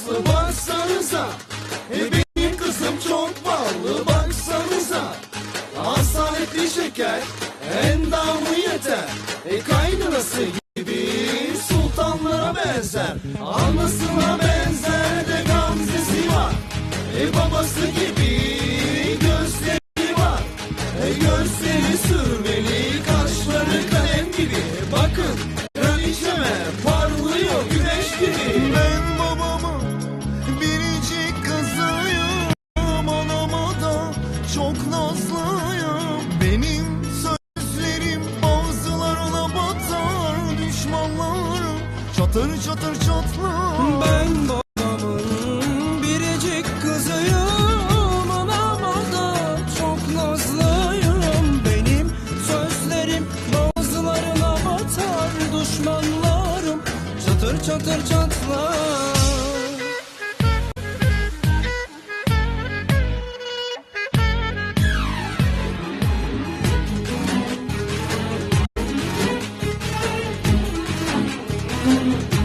tatlı baksanıza. E benim kızım çok ballı baksanıza. Asaletli şeker endamı yeter. E kaynanası gibi sultanlara benzer. Anasına benzer de gamzesi var. E babası gibi çatır çatır çatlar. Ben babamın biricik kızıyım Anama da çok nazlıyım. Benim sözlerim bazılarına batar Düşmanlarım çatır çatır çatlar Benim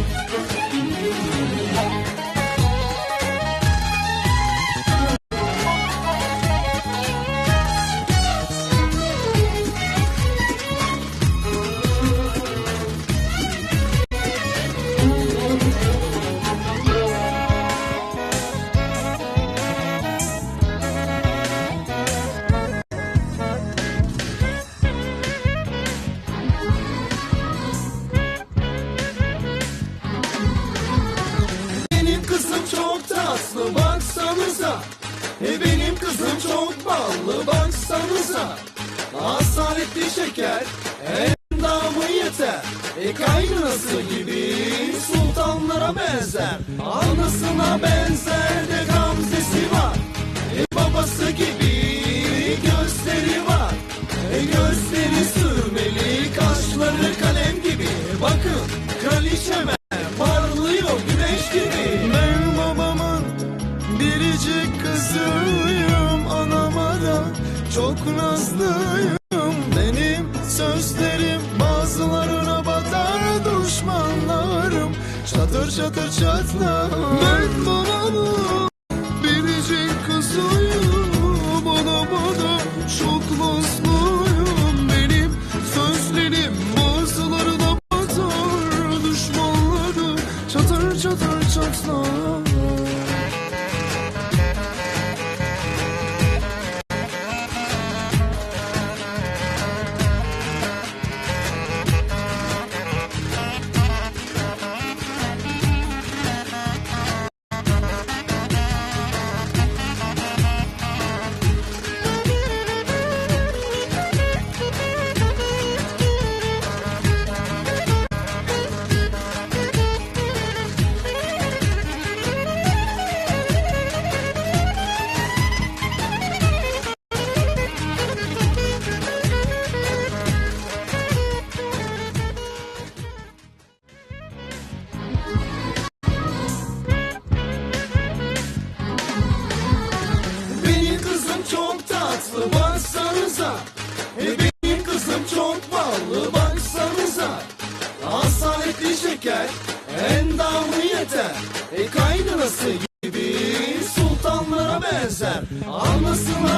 tatlı baksanıza e benim kızım çok ballı baksanıza. Asaletli şeker endamı yeter. E kaynanası gibi sultanlara benzer. Anasına benzer de gamzesi var. E babası gibi nazlıyım Benim sözlerim bazılarına batar Düşmanlarım. Çatır çatır çatlar Ben babamın biricik kızıyım. Anama da çok nazlıyım Benim sözlerim tatlı baksanıza e benim kızım çok ballı baksanıza. Asaletli şeker endamı yeter. E kaynanası gibi sultanlara benzer. Anasına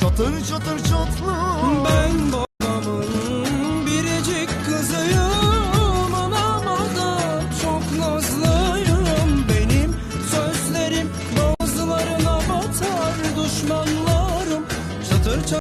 çatır çatır çatlar. Ben